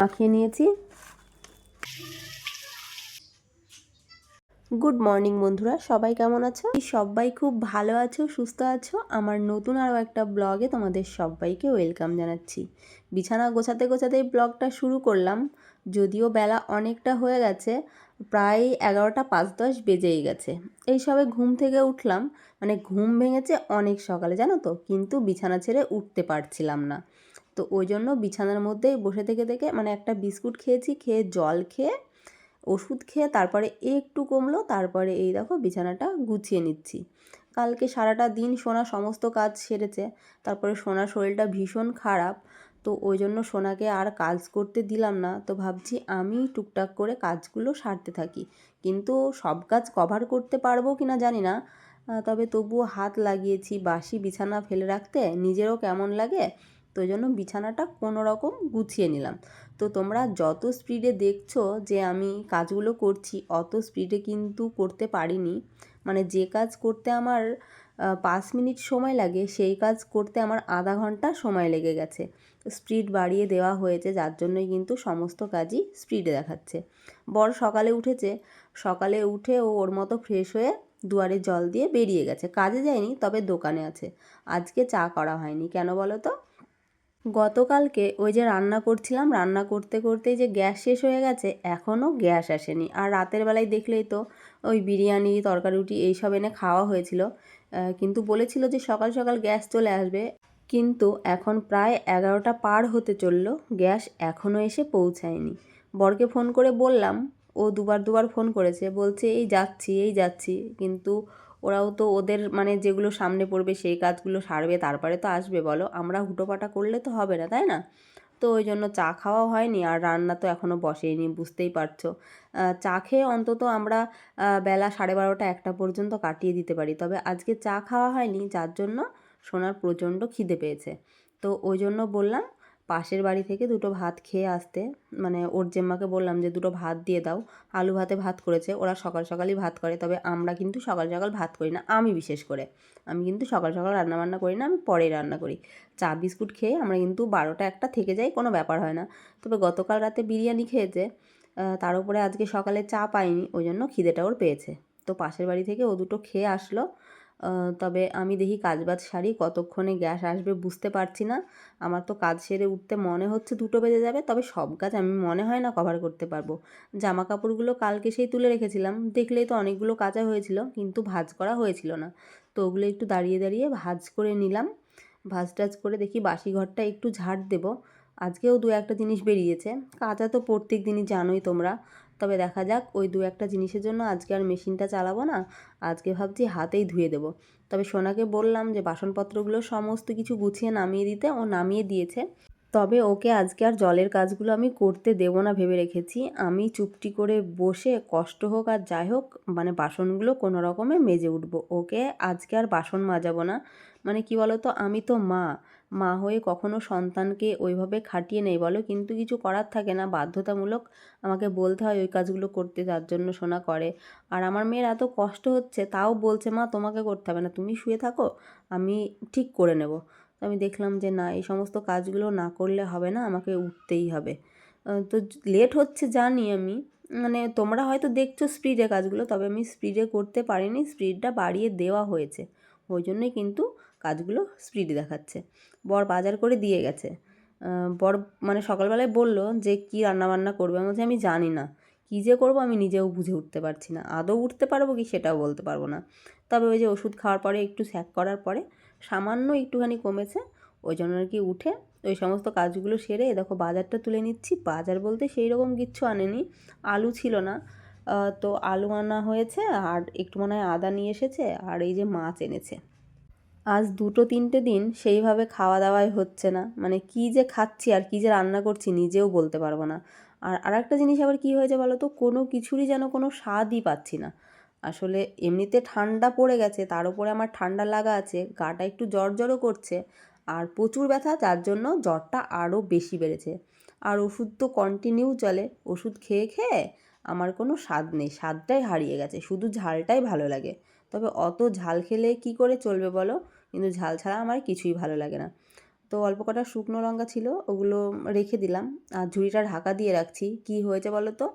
মাখিয়ে নিয়েছি। Good morning বন্ধুরা, সবাই কেমন আছো? সবাই খুব ভালো আছো, সুস্থ আছো? আমার নতুন আরও একটা ব্লগে তোমাদের সবাইকে ওয়েলকাম জানাচ্ছি। বিছানা গোছাতে গোছাতেই ব্লগটা শুরু করলাম, যদিও বেলা অনেকটা হয়ে গেছে, প্রায় এগারোটা পাঁচ দশ বেজেই গেছে। এই সবে ঘুম থেকে উঠলাম মানে ঘুম ভেঙেছে অনেক সকালে, জানো তো? কিন্তু বিছানা ছেড়ে উঠতে পারছিলাম না। তো ওই জন্য বিছানার মধ্যেই বসে থেকে থেকে মানে একটা বিস্কুট খেয়েছি, খেয়ে জল খেয়ে, ওষুধ খেয়ে, তারপরে একটু কমলো, তারপরে এই দেখো বিছানাটা গুছিয়ে নিচ্ছি। কালকে সারাটা দিন সোনা সমস্ত কাজ সেরেছে, তারপরে সোনার শরীরটা ভীষণ খারাপ, তো ওই জন্য সোনাকে আর কাজ করতে দিলাম না, তো ভাবছি আমি টুকটাক করে কাজগুলো সারতে থাকি। কিন্তু সব কাজ কভার করতে পারব কি না জানি না তবে তবুও হাত লাগিয়েছি বাসি বিছানা ফেলে রাখতে, নিজেরও কেমন লাগে তো জন্য বিছানাটা কোনো রকম গুছিয়ে নিলাম। তো তোমরা যত স্পিডে দেখছ যে আমি কাজগুলো করছি, অত স্পিডে কিন্তু করতে পারিনি। মানে যে কাজ করতে আমার পাঁচ মিনিট সময় লাগে, সেই কাজ করতে আমার আধা ঘণ্টা সময় লেগে গেছে। স্পিড বাড়িয়ে দেওয়া হয়েছে, যার জন্যই কিন্তু সমস্ত কাজই স্পিডে দেখাচ্ছে। বর সকালে উঠেছে, সকালে উঠে ও ওর মতো ফ্রেশ হয়ে দুয়ারে জল দিয়ে বেরিয়ে গেছে। কাজে যায়নি, তবে দোকানে আছে। আজকে চা করা হয়নি, কেন বলো তো? গতকালকে ওই যে রান্না করছিলাম, রান্না করতে করতেই যে গ্যাস শেষ হয়ে গেছে, এখনও গ্যাস আসেনি। আর রাতের বেলায় দেখলেই তো ওই বিরিয়ানি তরকারি রুটি এইসব এনে খাওয়া হয়েছিল। কিন্তু বলেছিল যে সকাল সকাল গ্যাস চলে আসবে। কিন্তু এখন প্রায় এগারোটা পার হতে চলল, গ্যাস এখনও এসে পৌঁছায়নি। বরকে ফোন করে বললাম, ও দুবার দুবার ফোন করেছে, বলছে, এই যাচ্ছি এই যাচ্ছি। কিন্তু ওরাও তো ওদের মানে যেগুলো সামনে পড়বে সেই কাজগুলো সারবে, তারপরে তো আসবে বলো। আমরা হুটোপাটা করলে তো হবে না, তাই না? তো ওই জন্য চা খাওয়াও হয়নি আর রান্না তো এখনও বসেইনি, বুঝতেই পারছ। চা খেয়ে অন্তত আমরা বেলা সাড়ে বারোটা একটা পর্যন্ত কাটিয়ে দিতে পারি। তবে আজকে চা খাওয়া হয়নি, যার জন্য সোনার প্রচণ্ড খিদে পেয়েছে। তো ওই জন্য বললাম পাশের বাড়ি থেকে দুটো ভাত খেয়ে আসতে মানে ওর জেম্মাকে বললাম যে, দুটো ভাত দিয়ে দাও। আলু ভাতে ভাত করেছে, ওরা সকাল সকালই ভাত করে, তবে আমরা কিন্তু সকাল সকাল ভাত করি না, আমি বিশেষ করে। আমি কিন্তু সকাল সকাল রান্না বান্না করি না, আমি পরেই রান্না করি। চা, বিস্কুট খেয়ে আমরা কিন্তু বারোটা একটা থেকে যাই, কোনো ব্যাপার হয় না। তবে গতকাল রাতে বিরিয়ানি খেয়েছে তার উপরে আজকে সকালে চা পাইনি, ওই জন্য খিদেটা ওর পেয়েছে। তো পাশের বাড়ি থেকে ও দুটো খেয়ে আসলো তবে আমি দেখি কাজ বাজ সারি, কতক্ষণে গ্যাস আসবে বুঝতে পারছি না। আমার তো কাজ সেরে উঠতে মনে হচ্ছে দুটো বেজে যাবে, তবে সব কাজ আমি মনে হয় না কভার করতে পারব। জামা কাপড়গুলো কালকে সেই তুলে রেখেছিলাম, দেখলেই তো অনেকগুলো কাঁচা হয়েছিল, কিন্তু ভাজ করা হয়েছিল না। তো ওগুলো একটু দাঁড়িয়ে দাঁড়িয়ে ভাজ করে নিলাম। ভাজ টাজ করে দেখি বাসি ঘরটা একটু ঝাড় দেবো। আজকেও দু একটা জিনিস বেরিয়েছে। কাঁচা তো প্রত্যেক দিনই জানোই তোমরা। তবে দেখা যাক, ওই দু একটা জিনিসের জন্য আজকে আর মেশিনটা চালাবো না, আজকে ভাবছি হাতেই ধুয়ে দেবো। তবে সোনাকে বললাম যে বাসনপত্রগুলো সমস্ত কিছু গুছিয়ে নামিয়ে দিতে, ও নামিয়ে দিয়েছে। তবে ওকে আজকে আর জলের কাজগুলো আমি করতে দেব না ভেবে রেখেছি। আমি চুপটি করে বসে কষ্ট হোক আর যাই হোক মানে বাসনগুলো কোনো রকমে মেজে উঠবো। ওকে আজকে আর বাসন মাজাবো না। মানে কি বলতো, আমি তো মা মা হয়ে কখনো সন্তানকে ওইভাবে খাটিয়ে নেই বলো, কিন্তু কিছু করার থাকে না। বাধ্যতামূলক আমাকে বলতে হয় ওই কাজগুলো করতে, যার জন্য শোনা করে। আর আমার মেয়ের এত কষ্ট হচ্ছে, তাও বলছে, মা, তোমাকে করতে হবে না, তুমি শুয়ে থাকো, আমি ঠিক করে নেব। তো আমি দেখলাম যে, না, এই সমস্ত কাজগুলো না করলে হবে না, আমাকে উঠতেই হবে। তো লেট হচ্ছে জানি আমি। মানে তোমরা হয়তো দেখছ স্পিডে কাজগুলো, তবে আমি স্পিডে করতে পারিনি স্পিডটা বাড়িয়ে দেওয়া হয়েছে। ওই জন্যই কিন্তু কাজগুলো স্পিডে দেখাচ্ছে। বর বাজার করে দিয়ে গেছে। বর মানে সকালবেলায় বলল যে, কী রান্নাবান্না করবে? আমি আমি জানি না। কী যে করব আমি নিজেও বুঝে উঠতে পারছি না। আদৌ উঠতে পারব কি সেটাও বলতে পারব না। তবে ওই যে ওষুধ খাওয়ার পরে, একটু স্যাক করার পরে, সামান্য একটুখানি কমেছে। ওই জন্য আর কি উঠে ওই সমস্ত কাজগুলো সেরে দেখো বাজারটা তুলে নিচ্ছি। বাজার বলতে সেই রকম কিচ্ছু আনেনি। আলু ছিল না। তো আলু আনা হয়েছে আর একটু মনে হয় আদা নিয়ে এসেছে আর এই যে মাছ এনেছে। আজ দুটো তিনটে দিন সেইভাবে খাওয়া দাওয়াই হচ্ছে না। মানে কী যে খাচ্ছি আর কী যে রান্না করছি নিজেও বলতে পারব না। আর আরেকটা জিনিস আবার কী হয়েছে বলো তো? কোনো কিছুরই যেন কোনো স্বাদই পাচ্ছি না। আসলে এমনিতে ঠান্ডা পড়ে গেছে, তার উপরে আমার ঠান্ডা লাগা আছে, গাটা একটু জ্বর জ্বরও করছে আর প্রচুর ব্যথা, যার জন্য জ্বরটা আরও বেশি বেড়েছে। আর ওষুধ তো কন্টিনিউ চলে, ওষুধ খেয়ে খেয়ে আমার কোনো স্বাদ নেই, স্বাদটাই হারিয়ে গেছে, শুধু ঝালটাই ভালো লাগে। তবে অত ঝাল খেলে কি করে চলবে বলো? কিন্তু ঝাল ছাড়া আমার কিছুই ভালো লাগে না। তো অল্প কটা শুকনো লঙ্কা ছিল, ওগুলো রেখে দিলাম। আর ঝুড়িটা ঢাকা দিয়ে রাখছি। কি হয়েছে বলো তো?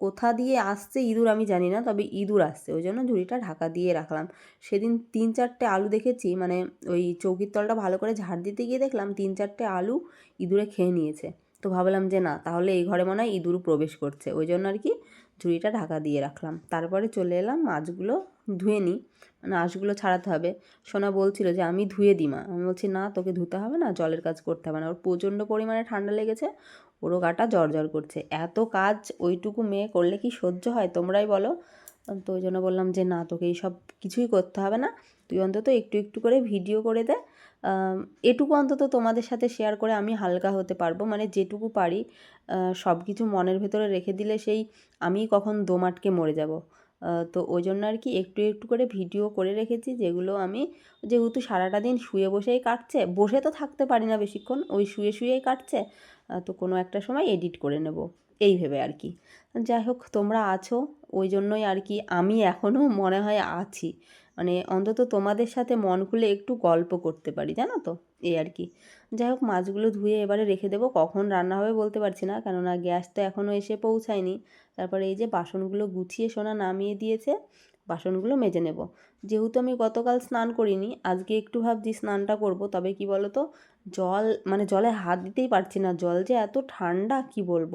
কোথা দিয়ে আসছে ইঁদুর আমি জানি না, তবে ইঁদুর আসছে। ওই জন্য ঝুড়িটা ঢাকা দিয়ে রাখলাম। সেদিন তিন চারটে আলু দেখেছি মানে ওই চৌকির তলটা ভালো করে ঝাড় দিতে গিয়ে দেখলাম তিন চারটে আলু ইঁদুরে খেয়ে নিয়েছে। তো ভাবলাম যে না, তাহলে এই ঘরে মনে হয় ইঁদুর প্রবেশ করছে। ওই জন্য আর কি ঝুড়িটা ঢাকা দিয়ে রাখলাম। তারপরে চলে এলাম মাছগুলো ধুয়ে নিই। মানে আঁশগুলো ছাড়াতে হবে। সোনা বলছিল যে, আমি ধুয়ে দিই মা। আমি বলছি, না, তোকে ধুতে হবে না, জলের কাজ করতে হবে না। ওর প্রচণ্ড পরিমাণে ঠান্ডা লেগেছে, ওরও গাটা জ্বর জ্বর করছে। এত কাজ ওইটুকু মেয়ে করলে কি সহ্য হয়, তোমরাই বলো। তো ওই জন্য বললাম যে, না, তোকে এই সব কিছুই করতে হবে না। তুই অন্তত একটু একটু করে ভিডিও করে দে। এটুকু অন্তত তোমাদের সাথে শেয়ার করে আমি হালকা হতে পারব। মানে যেটুকু পারি সব কিছু মনের ভেতরে রেখে দিলে সেই আমি কখন দোমাটকে মরে যাব। তো ওই জন্য আর কি একটু একটু করে ভিডিও করে রেখেছি, যেগুলো আমি যেহেতু সারাটা দিন শুয়ে বসেই কাটছে, বসে তো থাকতে পারি না বেশিক্ষণ, ওই শুয়ে শুয়েই কাটছে তো কোনো একটা সময় এডিট করে নেব, এই ভেবে আর কি। যাই হোক, তোমরা আছো, ওই জন্যই আর কি আমি এখনও মনে হয় আছি। মানে অন্তত তোমাদের সাথে মন খুলে একটু গল্প করতে পারি, জানো তো? এই আর কি। যাই হোক, মাছগুলো ধুয়ে এবারে রেখে দেবো। কখন রান্না হবে বলতে পারছি না, কেননা গ্যাস তো এখনও এসে পৌঁছায়নি। তারপরে এই যে বাসনগুলো গুছিয়ে সোনা নামিয়ে দিয়েছে, বাসনগুলো মেজে নেব। যেহেতু আমি গতকাল স্নান করিনি, আজকে একটু ভাবছি স্নানটা করব, তবে কি বলো তো জল মানে জলে হাত দিতেই পারছি না। জল যে এত ঠান্ডা, কি বলব?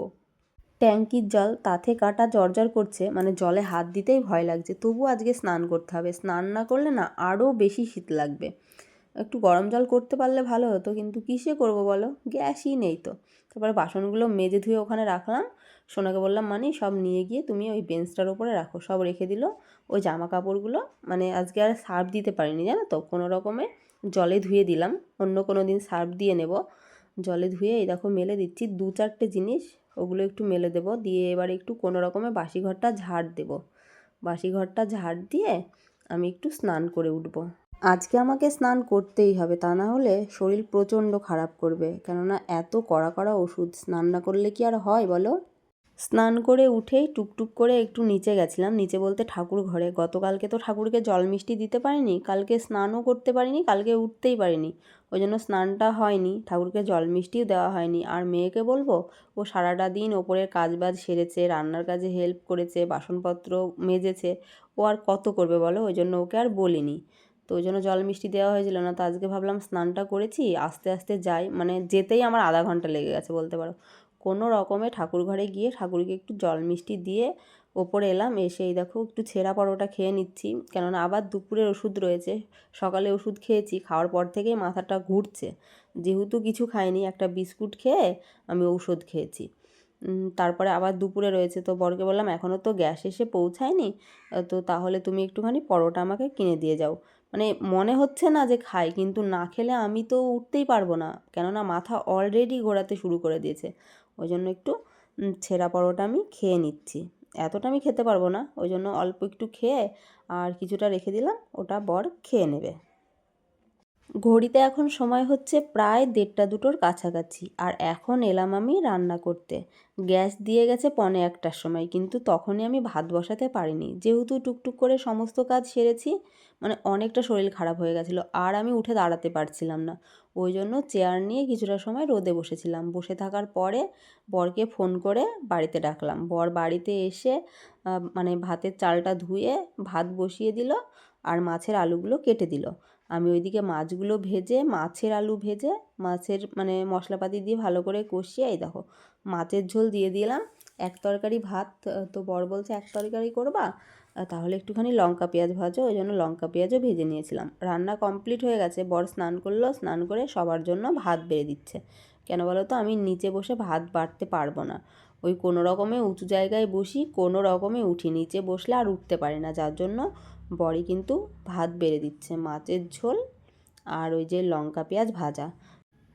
ট্যাঙ্কির জল তাতে কাটা জর্জর করছে মানে জলে হাত দিতেই ভয় লাগছে। তবু আজকে স্নান করতে হবে। স্নান না করলে না আরও বেশি শীত লাগবে। একটু গরম জল করতে পারলে ভালো হতো, কিন্তু কিসে করব বলো? গ্যাসই নেই তো। তারপরে বাসনগুলো মেজে ধুয়ে ওখানে রাখলাম। সোনাকে বললাম মানে সব নিয়ে গিয়ে তুমি ওই বেঞ্চটার ওপরে রাখো। সব রেখে দিল। ওই জামা কাপড়গুলো মানে আজকে আর সার্ফ দিতে পারিনি, জানো তো? কোনো রকমে জলে ধুয়ে দিলাম। অন্য কোনো দিন সার্ফ দিয়ে নেব। জলে ধুয়ে এই দেখো মেলে দিচ্ছি দু চারটে জিনিস। ওগুলো একটু মেলে দেব। দিয়ে এবার একটু কোনো রকমে বাসি ঘরটা ঝাড় দেব। বাসি ঘরটা ঝাড় দিয়ে আমি একটু স্নান করে উঠব। আজকে আমাকে স্নান করতেই হবে, তা না হলে শরীর প্রচণ্ড খারাপ করবে। কেননা এত কড়া কড়া ওষুধ স্নান না করলে কি আর হয় বলো? স্নান করে উঠেই টুকটুক করে একটু নিচে গেছিলাম। নিচে বলতে ঠাকুর ঘরে। গতকালকে তো ঠাকুরকে জল মিষ্টি দিতে পারিনি, কালকে স্নানও করতে পারিনি, কালকে উঠতেই পারিনি। ওই জন্য স্নানটা হয়নি, ঠাকুরকে জল মিষ্টিও দেওয়া হয়নি। আর মেয়েকে বলব, ও সারাটা দিন ওপরের কাজ বাজ সেরেছে, রান্নার কাজে হেল্প করেছে, বাসনপত্র মেজেছে, ও আর কত করবে বলো? ওই জন্য ওকে আর বলিনি। তো ওই জন্য জল মিষ্টি দেওয়া হয়েছিল না। তো আজকে ভাবলাম স্নানটা করেছি, আস্তে আস্তে যাই। মানে যেতেই আমার আধা ঘণ্টা লেগে গেছে বলতে পারো। কোনো রকমে ঠাকুর ঘরে গিয়ে ঠাকুরকে একটু জল মিষ্টি দিয়ে ওপরে এলাম, এসে এই দেখো একটু ছেঁড়া পরোটা খেয়ে নিচ্ছি। কেননা আবার দুপুরের ওষুধ রয়েছে, সকালে ওষুধ খেয়েছি, খাওয়ার পর থেকেই মাথাটা ঘুরছে। যেহেতু কিছু খাইনি, একটা বিস্কুট খেয়ে আমি ঔষধ খেয়েছি। তারপরে আবার দুপুরে রয়েছে তো বরকে বললাম এখনও তো গ্যাস এসে পৌঁছায়নি, তো তাহলে তুমি একটুখানি পরোটা আমাকে কিনে দিয়ে যাও। মানে মনে হচ্ছে না যে খাই, কিন্তু না খেলে আমি তো উঠতেই পারব না। কেননা মাথা অলরেডি ঘোরাতে শুরু করে দিয়েছে। ওই জন্য একটু ছেঁড়া পরোটা আমি খেয়ে নিচ্ছি। এতটা আমি খেতে পারব না ওই জন্য অল্প একটু খেয়ে আর কিছুটা রেখে দিলাম, ওটা বর খেয়ে নেবে। ঘড়িতে এখন সময় হচ্ছে প্রায় দেড়টা দুটোর কাছাকাছি। আর এখন এলাম আমি রান্না করতে। গ্যাস দিয়ে গেছে পনে একটার সময়, কিন্তু তখনই আমি ভাত বসাতে পারিনি। যেহেতু টুকটুক করে সমস্ত কাজ সেরেছি মানে অনেকটা শরীর খারাপ হয়ে গেছিল, আর আমি উঠে দাঁড়াতে পারছিলাম না। ওই জন্য চেয়ার নিয়ে কিছুটা সময় রোদে বসেছিলাম। বসে থাকার পরে বরকে ফোন করে বাড়িতে ডাকলাম। বর বাড়িতে এসে মানে ভাতের চালটা ধুয়ে ভাত বসিয়ে দিল আর মাছের আলুগুলো কেটে দিল। আমি ওইদিকে মাছগুলো ভেজে, মাছের আলু ভেজে, মাছের মানে মশলাপাতি দিয়ে ভালো করে কষিয়ে, এই দেখো মাছের ঝোল দিয়ে দিলাম। এক তরকারি ভাত, তো বর বলছে এক তরকারি করবা? তাহলে একটুখানি লঙ্কা পেঁয়াজ ভাজো, ওই জন্য লঙ্কা পেঁয়াজও ভেজে নিয়েছিলাম। রান্না কমপ্লিট হয়ে গেছে, বর স্নান করল, স্নান করে সবার জন্য ভাত বেড়ে দিচ্ছে। কেন বলো তো, আমি নিচে বসে ভাত বাড়তে পারব না। ওই কোনো রকমে উঁচু জায়গায় বসি, কোনো রকমে উঠি, নিচে বসলে আর উঠতে পারি না, যার জন্য বড়ি কিন্তু ভাত বেড়ে দিচ্ছে, মাছের ঝোল আর ওই যে লঙ্কা পেঁয়াজ ভাজা।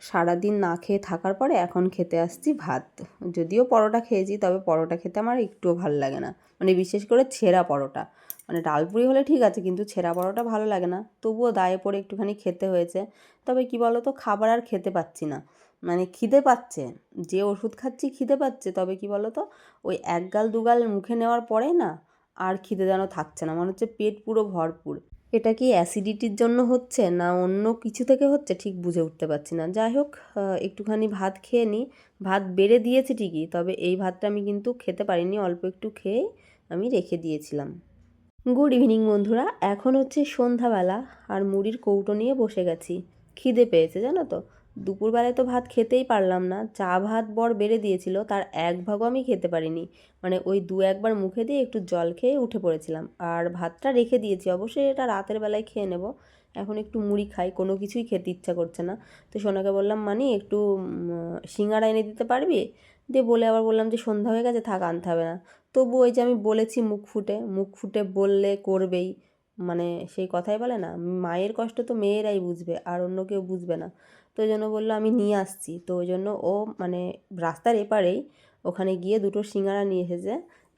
সারাদিন না খেয়ে থাকার পরে এখন খেতে আসছি ভাত। যদিও পরোটা খেয়েছি, তবে পরোটা খেতে আমার একটুও ভালো লাগে না। মানে বিশেষ করে ছেঁড়া পরোটা। মানে ডালপুরি হলে ঠিক আছে, কিন্তু ছেঁড়া পরোটা ভালো লাগে না। তবুও দায়ে পড়ে একটুখানি খেতে হয়েছে। তবে কি বলো তো খাবার আর খেতে পাচ্ছি না। মানে খিদে পাচ্ছে। যে ওষুধ খাচ্ছি, খিদে পাচ্ছে। তবে কি বলো তো ওই এক গাল দুগাল মুখে নেওয়ার পরে না আর খিদে যেন থাকছে না। মনে হচ্ছে পেট পুরো ভরপুর। এটা কি অ্যাসিডিটির জন্য হচ্ছে না অন্য কিছু থেকে হচ্ছে? ঠিক বুঝে উঠতে পারছি না। যাই হোক একটুখানি ভাত খেয়ে নিই ভাত বেড়ে দিয়েছি ঠিকই, তবে এই ভাতটা আমি কিন্তু খেতে পারিনি, অল্প একটু খেয়ে আমি রেখে দিয়েছিলাম। গুড ইভিনিং বন্ধুরা, এখন হচ্ছে সন্ধ্যাবেলা, আর মুড়ির কৌটো নিয়ে বসে গেছি। খিদে পেয়েছে, জানো তো? দুপুরবেলায় তো ভাত খেতেই পারলাম না। চা ভাত বর বেড়ে দিয়েছিল, তার এক ভাগও আমি খেতে পারিনি। মানে ওই দু একবার মুখে দিয়ে একটু জল খেয়ে উঠে পড়েছিলাম। আর ভাতটা রেখে দিয়েছি, অবশ্যই এটা রাতের বেলায় খেয়ে নেব। এখন একটু মুড়ি খাই, কোনো কিছুই খেতে ইচ্ছা করছে না। তো সোনাকে বললাম, মানি, একটু সিঙ্গাড়া এনে দিতে পারবি? দিয়ে বলে আবার বললাম যে, সন্ধ্যা হয়ে গেছে, থাক, আনতে হবে না। তবু ওই যে আমি বলেছি মুখ ফুটে মুখ ফুটে বললে করবেই। মানে সেই কথাই বলে না, মায়ের কষ্ট তো মেয়েরাই বুঝবে, আর অন্য কেউ বুঝবে না। তো ওই জন্য বলল আমি নিয়ে আসছি। তো ওই জন্য ও মানে রাস্তার এপারেই ওখানে গিয়ে দুটো সিঙ্গারা নিয়ে এসেছে।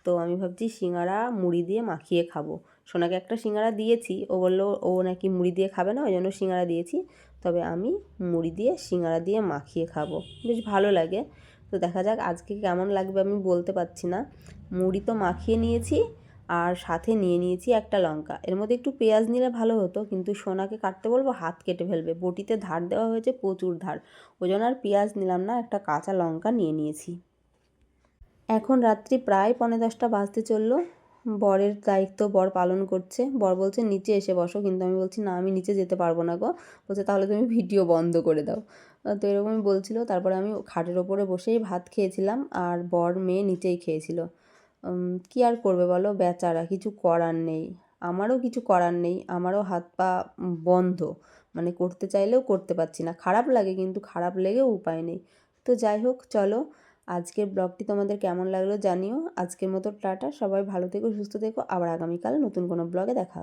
তো আমি ভাবছি সিঙ্গারা মুড়ি দিয়ে মাখিয়ে খাব। সোনাকে একটা সিঙ্গারা দিয়েছি। ও বলল ও নাকি মুড়ি দিয়ে খাবে না, ওই জন্য সিঙ্গারা দিয়েছি। তবে আমি মুড়ি দিয়ে সিঙ্গারা দিয়ে মাখিয়ে খাব। বেশ ভালো লাগে। তো দেখা যাক আজকে কেমন লাগবে আমি বলতে পারছি না। মুড়ি তো মাখিয়ে নিয়েছি। আর সাথে নিয়ে নিয়েছি একটা লঙ্কা। এর মধ্যে একটু পেঁয়াজ নিলে ভালো হতো, কিন্তু সোনাকে কাটতে বলব, হাত কেটে ফেলবে। বটিতে ধার দেওয়া হয়েছে প্রচুর ধার। ওই জন্য আর পেঁয়াজ নিলাম না, একটা কাঁচা লঙ্কা নিয়ে নিয়েছি। এখন রাত্রি প্রায় পনেরো দশটা বাজতে চলল। বরের দায়িত্ব বর পালন করছে। বর বলছে, নিচে এসে বসো। কিন্তু আমি বলছি, না, আমি নিচে যেতে পারব না গো। বলছে, তাহলে তুমি ভিডিও বন্ধ করে দাও। তো এরকমই বলছিল। তারপরে আমি খাটের ওপরে বসেই ভাত খেয়েছিলাম, আর বর মেয়ে নিচেই খেয়েছিল। কি আর করবে বলো? বেচারা, কিছু করার নেই। আমারও কিছু করার নেই, আমারও হাত পা বন্ধ। মানে করতে চাইলেও করতে পারছি না। খারাপ লাগে কিন্তু খারাপ লেগেও উপায় নেই। তো যাই হোক, চলো আজকের ব্লগটি তোমাদের কেমন লাগল জানিও। আজকের মতো টাটা, সবাই ভালো থেকো, সুস্থ থেকো। আবার আগামীকাল নতুন কোনো ব্লগে দেখা হবে।